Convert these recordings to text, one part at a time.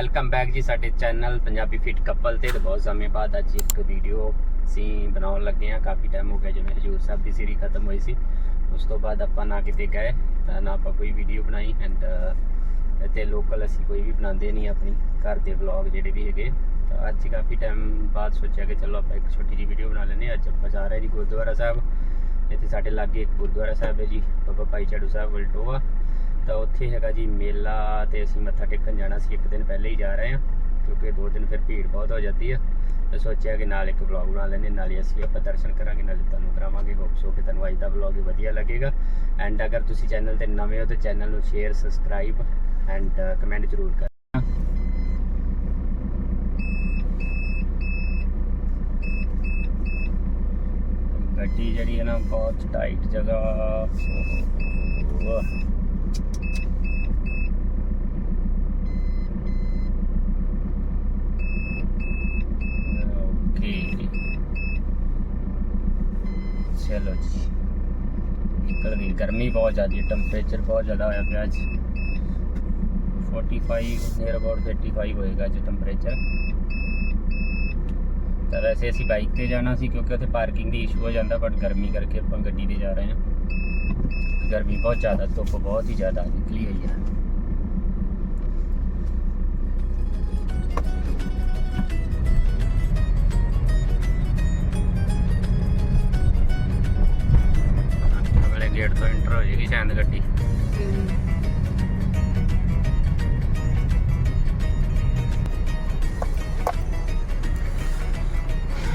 Welcome back ਜੀ ਸਾਡੇ channel Punjabi fit couple ਤੇ ਤੇ ਬਹੁਤ ਸਮੇਂ ਬਾਅਦ ਅੱਜ ਇੱਕ ਵੀਡੀਓ ਅਸੀਂ ਬਣਾਉਣ ਲੱਗੇ ਆ ਕਾਫੀ ਟਾਈਮ ਹੋ ਗਿਆ ਜਿਵੇਂ ਹਜੂਰ ਸਾਹਿਬ ਦੀ ਸੀਰੀ ਖਤਮ ਹੋਈ ਸੀ। ਉਸ ਤੋਂ ਬਾਅਦ ਆਪਾਂ ਨਾ ਕਿਤੇ ਗਏ ਤਾਂ ਨਾ ਆਪਾਂ ਕੋਈ ਵੀਡੀਓ ਬਣਾਈ ਐਂਡ ਇੱਥੇ ਲੋਕਲ ਅਸੀਂ ਕੋਈ ਵੀ ਬਣਾਉਂਦੇ ਨਹੀਂ ਆਪਣੀ ਘਰ ਦੇ ਵਲੌਗ ਜਿਹੜੇ ਵੀ ਹੈਗੇ। ਤਾਂ ਅੱਜ ਕਾਫੀ ਟਾਈਮ ਬਾਅਦ ਸੋਚਿਆ ਕਿ ਚਲੋ ਆਪਾਂ ਇੱਕ ਛੋਟੀ ਜਿਹੀ ਵੀਡੀਓ ਬਣਾ ਲੈਂਦੇ ਹਾਂ। ਅੱਜ ਆਪਾਂ ਜਾ ਰਹੇ ਜੀ ਗੁਰਦੁਆਰਾ ਸਾਹਿਬ। ਇੱਥੇ ਸਾਡੇ ਲਾਗੇ ਇੱਕ ਗੁਰਦੁਆਰਾ ਸਾਹਿਬ ਹੈ ਜੀ, ਬਾਬਾ ਭਾਈ ਚਾੜੂ ਸਾਹਿਬ, ਵਲਟੋਆ। ਤਾਂ ਉੱਥੇ ਹੈਗਾ ਜੀ ਮੇਲਾ ਤੇ ਅਸੀਂ ਮੱਥਾ ਟੇਕਣ ਜਾਣਾ ਸੀ, ਇੱਕ ਦਿਨ ਪਹਿਲੇ ਹੀ ਜਾ ਰਹੇ ਹਾਂ, ਕਿਉਂਕਿ ਦੋ ਦਿਨ ਫਿਰ ਭੀੜ ਬਹੁਤ ਹੋ ਜਾਂਦੀ ਆ। ਤਾਂ ਸੋਚਿਆ ਕਿ ਨਾਲ ਇੱਕ ਵਲੌਗ ਬਣਾ ਲੈਂਦੇ ਹੀ ਅਸੀਂ ਆਪਾਂ ਦਰਸ਼ਨ ਕਰਾਂਗੇ, ਨਾਲੇ ਤੁਹਾਨੂੰ ਕਰਾਵਾਂਗੇ ਹੋਪ ਸੋ ਕਿ ਤੁਹਾਨੂੰ ਅੱਜ ਦਾ ਵਲੌਗ ਹੀ ਵਧੀਆ ਲੱਗੇਗਾ। ਐਂਡ ਅਗਰ ਤੁਸੀਂ ਚੈਨਲ ਤੇ ਨਵੇਂ ਹੋ, ਤਾਂ ਚੈਨਲ ਨੂੰ ਸ਼ੇਅਰ ਸਬਸਕ੍ਰਾਈਬ ਐਂਡ ਕਮੈਂਟ ਜ਼ਰੂਰ ਕਰਨਾ ਗੱਡੀ ਜਿਹੜੀ ਹੈ ਨਾ ਬਹੁਤ ਟਾਈਟ ਜਗ੍ਹਾ। ਓਹ ਚਲੋ ਜੀ ਨਿਕਲ ਗਈ ਗਰਮੀ ਬਹੁਤ ਜ਼ਿਆਦਾ ਹੈ ਟੈਂਪਰੇਚਰ ਬਹੁਤ ਜ਼ਿਆਦਾ ਹੋਇਆ ਪਿਆ ਅੱਜ 45 ਨੀਅਰ ਅਬਾਊਟ 35 ਹੋਏਗਾ ਅੱਜ ਟੈਂਪਰੇਚਰ ਤਾਂ ਵੈਸੇ ਅਸੀਂ ਬਾਈਕ ਤੇ ਜਾਣਾ ਸੀ ਕਿਉਂਕਿ ਉੱਥੇ ਪਾਰਕਿੰਗ ਦੀ ਇਸ਼ੂ ਹੋ ਜਾਂਦਾ ਬਟ ਗਰਮੀ ਕਰਕੇ ਆਪਾਂ ਗੱਡੀ ਤੇ ਜਾ ਰਹੇ ਹਾਂ ਗਰਮੀ ਬਹੁਤ ਜ਼ਿਆਦਾ ਧੁੱਪ ਬਹੁਤ ਹੀ ਜ਼ਿਆਦਾ ਨਿਕਲੀ ਹੋਈ ਹੈ ਗੇਟ ਤੋਂ ਐਂਟਰ ਹੋ ਜਾਏਗੀ ਸ਼ਾਇਦ ਗੱਡੀ।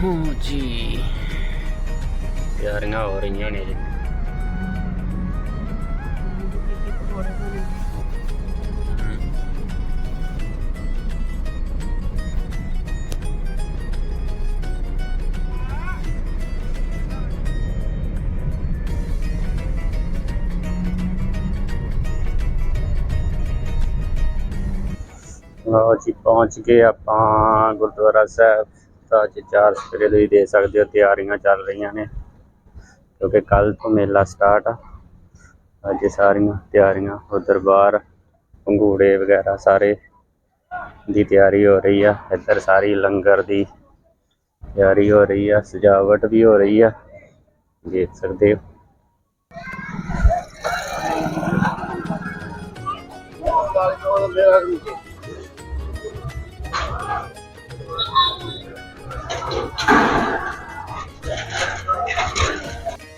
ਹੋ ਜੀ। ਤਿਆਰੀਆਂ ਹੋ ਰਹੀਆਂ ਨੇ ਜੀ ਲਓ ਜੀ ਪਹੁੰਚ ਗਏ ਆਪਾਂ ਗੁਰਦੁਆਰਾ ਸਾਹਿਬ। ਤਾਂ ਅੱਜ ਚਾਰ ਸਵੇਰੇ ਤੁਸੀਂ ਦੇ ਸਕਦੇ ਹੋ, ਤਿਆਰੀਆਂ ਚੱਲ ਰਹੀਆਂ ਨੇ। ਕਿਉਂਕਿ ਕੱਲ ਤੋਂ ਮੇਲਾ ਸਟਾਰਟ ਆ। ਅੱਜ ਸਾਰੀਆਂ ਤਿਆਰੀਆਂ ਉਹ ਦਰਬਾਰ ਪੰਗੂੜੇ ਵਗੈਰਾ ਸਾਰੇ ਦੀ ਤਿਆਰੀ ਹੋ ਰਹੀ ਆ। ਇੱਧਰ ਸਾਰੀ ਲੰਗਰ ਦੀ ਤਿਆਰੀ ਹੋ ਰਹੀ ਆ, ਸਜਾਵਟ ਵੀ ਹੋ ਰਹੀ ਆ। ਦੇਖ ਸਕਦੇ ਹੋ।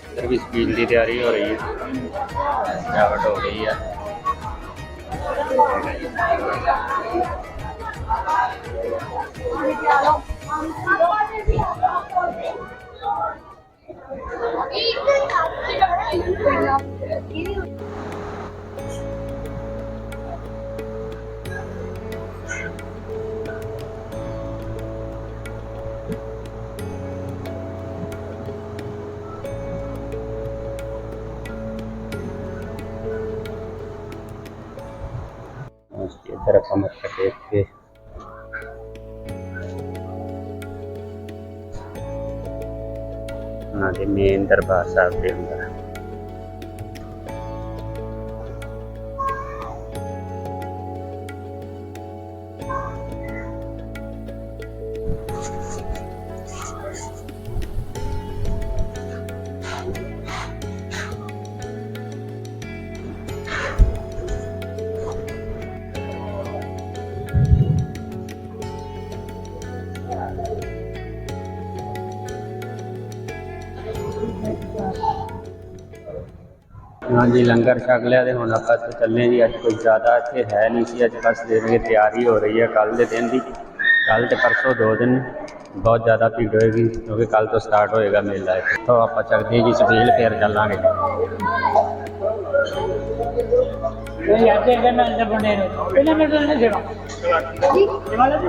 ਇੱਧਰ ਵੀ ਸਪੀਲ ਦੀ ਤਿਆਰੀ ਹੋ ਰਹੀ ਹੈ। ਸਜਾਵਟ ਹੋ ਗਈ ਹੈ ਉਸ ਇੱਧਰ ਆਪਾਂ ਮੱਥਾ ਟੇਕ ਕੇ ਉਹਨਾਂ ਦੇ ਮੇਨ ਦਰਬਾਰ ਸਾਹਿਬ ਦੇ ਅੰਦਰ। ਹਾਂਜੀ ਲੰਗਰ ਛਕ ਲਿਆ ਤੇ ਹੁਣ ਆਪਾਂ ਇੱਥੇ ਚੱਲੇ ਜੀ ਅੱਜ ਕੋਈ ਜ਼ਿਆਦਾ ਇੱਥੇ ਹੈ ਨਹੀਂ ਸੀ ਅੱਜ ਬਸ ਦੇਖ ਤਿਆਰੀ ਹੋ ਰਹੀ ਹੈ ਕੱਲ ਦੇ ਦਿਨ ਦੀ ਕੱਲ ਤੇ ਪਰਸੋਂ ਦੋ ਦਿਨ ਬਹੁਤ ਜ਼ਿਆਦਾ ਭੀੜ ਹੋਏਗੀ ਕਿਉਂਕਿ ਕੱਲ ਤੋਂ ਸਟਾਰਟ ਹੋਏਗਾ ਮੇਲਾ ਇੱਥੇ ਤੋਂ ਆਪਾਂ ਚੱਕਦੇ ਜੀ ਸਬੀਲ ਫੇਰ ਚੱਲਾਂਗੇ ਨਹੀਂ ਅੱਜ ਇਹਦੇ ਨਾਲ ਦੇ ਬਣੇ ਨੇ ਇਹਨਾਂ ਨੇ ਤਾਂ ਨਹੀਂ ਦੇਣਾ ਜਵਾਲਾ ਜੀ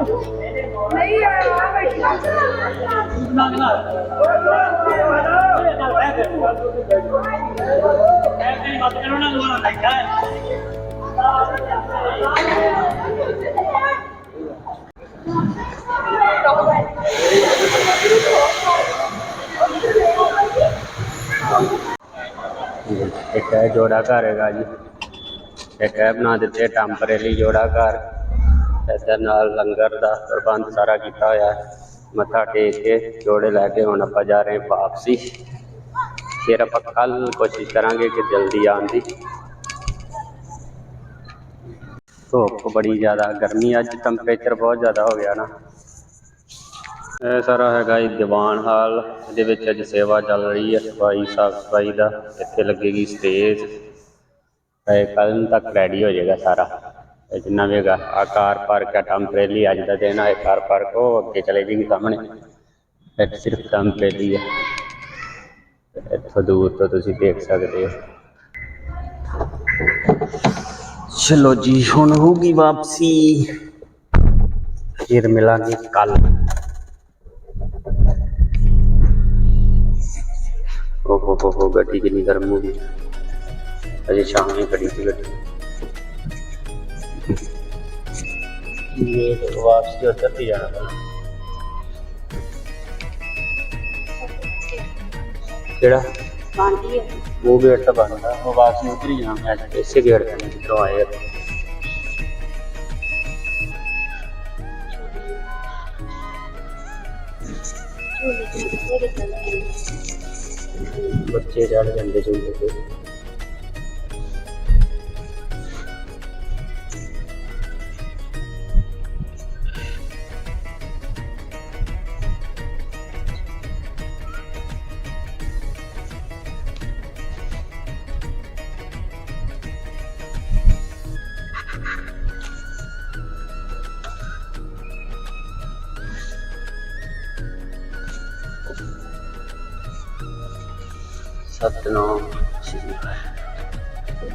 ਨਹੀਂ ਆ ਬੈਠੀ ਨਾ ਨਾ ਇੱਕ ਹੈ ਜੋੜਾ ਘਰ ਹੈਗਾ ਜੀ। ਇੱਕ ਹੈ ਬਣਾ ਦਿੱਤੇ ਟੈਂਪਰੇਰੀ ਜੋੜਾ ਘਰ। ਇੱਧਰ ਨਾਲ ਲੰਗਰ ਦਾ ਪ੍ਰਬੰਧ ਸਾਰਾ ਕੀਤਾ ਹੋਇਆ ਮੱਥਾ ਟੇਕ ਕੇ ਜੋੜੇ ਲੈ ਕੇ ਹੁਣ ਆਪਾਂ ਜਾ ਰਹੇ ਹਾਂ ਵਾਪਸੀ। ਫਿਰ ਆਪਾਂ ਕੱਲ ਕੋਸ਼ਿਸ਼ ਕਰਾਂਗੇ ਕਿ ਜਲਦੀ ਆਉਣ ਦੀ। ਧੁੱਪ ਬੜੀ ਜ਼ਿਆਦਾ, ਗਰਮੀ ਅੱਜ ਟੈਂਪਰੇਚਰ ਬਹੁਤ ਜ਼ਿਆਦਾ ਹੋ ਗਿਆ ਨਾ। ਇਹ ਸਾਰਾ ਹੈਗਾ ਜੀ ਦੀਵਾਨ ਹਾਲ, ਇਹਦੇ ਵਿੱਚ ਅੱਜ ਸੇਵਾ ਚੱਲ ਰਹੀ ਹੈ, ਸਫ਼ਾਈ, ਸਾਫ਼ ਸਫ਼ਾਈ ਦਾ, ਇੱਥੇ ਲੱਗੇਗੀ ਸਟੇਜ ਇਹ ਕੱਲ੍ਹ ਤੱਕ ਰੈਡੀ ਹੋ ਜਾਏਗਾ ਸਾਰਾ। ਇਹ ਜਿੰਨਾ ਵੀ ਹੈਗਾ ਆ ਕਾਰ ਪਾਰਕ ਹੈ ਟੈਂਪਰੇਰੀ ਅੱਜ ਦਾ ਦਿਨ ਹੈ ਕਾਰ ਪਾਰਕ ਉਹ ਅੱਗੇ ਚਲੇ ਜਾਏਗੀ ਸਾਹਮਣੇ। ਇਹ ਸਿਰਫ ਟੈਂਪਰੇਰੀ ਹੈ। ਇੱਥੋਂ ਦੂਰ ਤੋਂ ਤੁਸੀਂ ਦੇਖ ਸਕਦੇ ਹੋ। ਚਲੋ ਜੀ ਹੁਣ ਹੋਊਗੀ ਵਾਪਸੀ ਫਿਰ ਮਿਲਾਂਗੇ ਕੱਲ ਓਹ ਹੋ ਹੋ ਹੋ ਗੱਡੀ ਕਿੰਨੀ ਗਰਮ ਹੋ ਗਈ ਅਜੇ ਸ਼ਾਮ ਨੂੰ ਖੜੀ ਸੀ ਗੱਡੀ ਇਹ ਵਾਪਸ ਜੋ ਉੱਧਰ ਦੀ ਜਾਣਾ ਕਿਹੜਾ ਬਾਂਦੀ ਹੈ। ਉਹ ਗੇਟ ਤਾਂ ਬੰਦ ਆ ਉਹ ਵਾਪਸ ਨੂੰ ਉੱਧਰ ਹੀ ਜਾਣਾ ਹੈ। ਇਸੇ ਗੇਟ ਤੇ ਜਿੱਧਰੋਂ ਆਏ ਚੱਲਦੇ ਬੱਚੇ ਚੜ ਜਾਂਦੇ ਝੂਲੇ ਤੇ। ਸਤਨਾਮ ਸ਼੍ਰੀ ਵਾਹਿਗੁਰੂ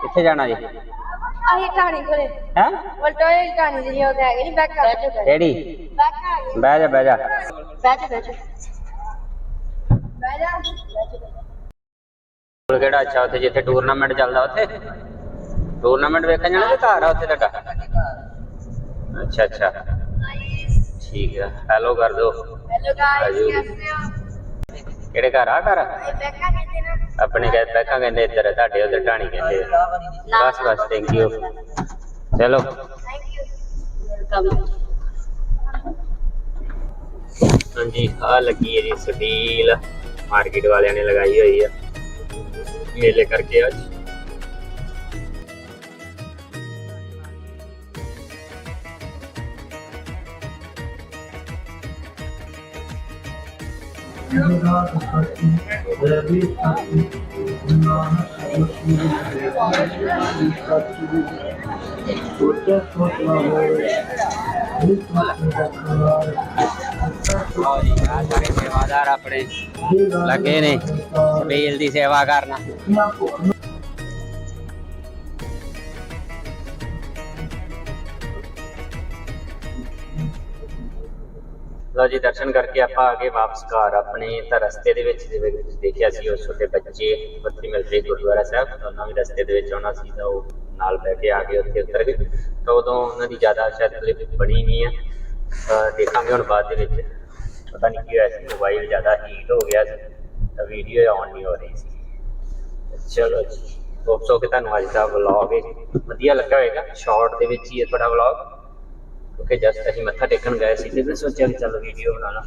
ਕਿੱਥੇ ਜਾਣਾ ਜੀ ਆਹੀ ਕਹਾਣੀ ਕੋਲੇ ਹੈ ਵਲਟੋਏ ਕਹਾਣੀ ਜਿਹੜੀ ਉਹਦੇ ਹੈਗੇ ਨਹੀਂ ਬੈਕ ਕਰ ਬੈਠੋ ਕਿਹੜੀ ਬੈਕ ਆ ਗਈ ਬਹਿ ਜਾ ਬਹਿ ਜਾ ਬੈਠੋ ਬੈਠੋ ਬਹਿ ਜਾ ਕੋਲ ਕਿਹੜਾ ਅੱਛਾ ਉੱਥੇ ਜਿੱਥੇ ਟੂਰਨਾਮੈਂਟ ਚੱਲਦਾ ਉੱਥੇ ਟੂਰਨਾਮੈਂਟ ਵੇਖਣ ਜਾਣਾ ਕਿ ਘਰ ਆ ਉੱਥੇ ਤੁਹਾਡਾ ਅੱਛਾ ਅੱਛਾ। ਠੀਕ ਹੈ ਹੈਲੋ ਕਰ ਦੋ ਹੈਲੋ ਗਾਇਸ ਆਜੋ। ਕਿਵੇਂ ਹੋ? ਕਿਹੜੇ ਘਰ ਆ ਘਰ? ਇਹ ਬੈਕ ਆ ਕਹਿੰਦੇ ਨਾ। ਆਪਣੇ ਕਹਿੰਦੇ ਬੈਕਾਂ ਕਹਿੰਦੇ ਇੱਧਰ ਤੁਹਾਡੇ ਉਧਰ ਢਾਣੀ ਕਹਿੰਦੇ ਬਸ ਬਸ ਥੈਂਕ ਯੂ ਚਲੋ। ਥੈਂਕ ਯੂ ਵੈਲਕਮ ਹਾਂਜੀ ਆ ਲੱਗੀ ਹੈ ਜੀ ਸਟੀਲ। ਮਾਰਕੀਟ ਵਾਲਿਆਂ ਨੇ ਲਗਾਈ ਹੋਈ ਆ। ਮੇਲੇ ਕਰਕੇ ਅੱਜ। ਆਓ ਜੀ ਆ ਸਾਰੇ ਸੇਵਾਦਾਰ ਆਪਣੇ ਲਓ ਜੀ ਦਰਸ਼ਨ ਕਰਕੇ ਆਪਾਂ ਆ ਵਾਪਸ ਘਰ, ਆਪਣੇ ਤਾਂ ਰਸਤੇ ਦੇ ਵਿੱਚ ਜਿਵੇਂ ਤੁਸੀਂ ਦੇਖਿਆ ਸੀ, ਉਹ ਛੋਟੇ ਬੱਚੇ ਬੱਤੀ ਮਿਲਦੇ ਗੁਰਦੁਆਰਾ ਸਾਹਿਬ ਉਹਨਾਂ ਵੀ ਰਸਤੇ ਦੇ ਵਿੱਚ ਆਉਣਾ ਸੀ, ਤਾਂ ਉਹ ਨਾਲ ਬਹਿ ਕੇ ਆ ਗਏ ਉੱਥੇ ਉਤਰ ਗਏ। ਤਾਂ ਉਦੋਂ ਉਹਨਾਂ ਦੀ ਜ਼ਿਆਦਾ ਸ਼ਾਇਦ ਕਲਿੱਪ ਬਣੀ ਨਹੀਂ ਹੈ। ਦੇਖਾਂਗੇ ਹੁਣ ਬਾਅਦ ਦੇ ਵਿੱਚ। ਪਤਾ ਨਹੀਂ ਕੀ ਹੋਇਆ ਸੀ ਮੋਬਾਈਲ ਜ਼ਿਆਦਾ ਹੀਟ ਹੋ ਗਿਆ ਸੀ, ਤਾਂ ਵੀਡੀਓ ਆਨ ਨਹੀਂ ਹੋ ਰਹੀ ਸੀ। ਚਲੋ ਜੀ ਹੋਪ ਸੋ ਕਿ ਤੁਹਾਨੂੰ ਅੱਜ ਦਾ ਵਲੌਗ ਵਧੀਆ ਲੱਗਾ ਹੋਵੇਗਾ ਸ਼ਾਰਟ ਦੇ ਵਿੱਚ ਹੀ ਹੈ ਤੁਹਾਡਾ ਵਲੌਗ ਕਿਉਂਕਿ ਜਸਟ ਅਸੀਂ ਮੱਥਾ ਟੇਕਣ ਗਏ ਸੀ ਤੇ ਮੈਂ ਸੋਚਿਆ ਕਿ ਚਲੋ ਵੀਡੀਓ ਬਣਾ ਲਾਂ।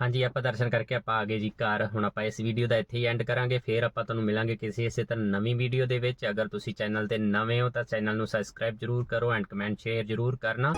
ਹਾਂਜੀ, ਆਪਾਂ ਦਰਸ਼ਨ ਕਰਕੇ ਆਪਾਂ ਆ ਗਏ ਜੀ ਘਰ। ਹੁਣ ਆਪਾਂ ਇਸ ਵੀਡੀਓ ਦਾ ਇੱਥੇ ਹੀ ਐਂਡ ਕਰਾਂਗੇ। ਫਿਰ ਆਪਾਂ ਤੁਹਾਨੂੰ ਮਿਲਾਂਗੇ ਕਿਸੇ ਇਸੇ ਤਰ੍ਹਾਂ ਨਵੀਂ ਵੀਡੀਓ ਦੇ ਵਿੱਚ। ਅਗਰ ਤੁਸੀਂ ਚੈਨਲ ਤੇ ਨਵੇਂ ਹੋ ਤਾਂ ਚੈਨਲ ਨੂੰ ਸਬਸਕ੍ਰਾਈਬ ਜਰੂਰ ਕਰੋ ਐਂਡ ਕਮੈਂਟ ਸ਼ੇਅਰ ਜਰੂਰ ਕਰਨਾ।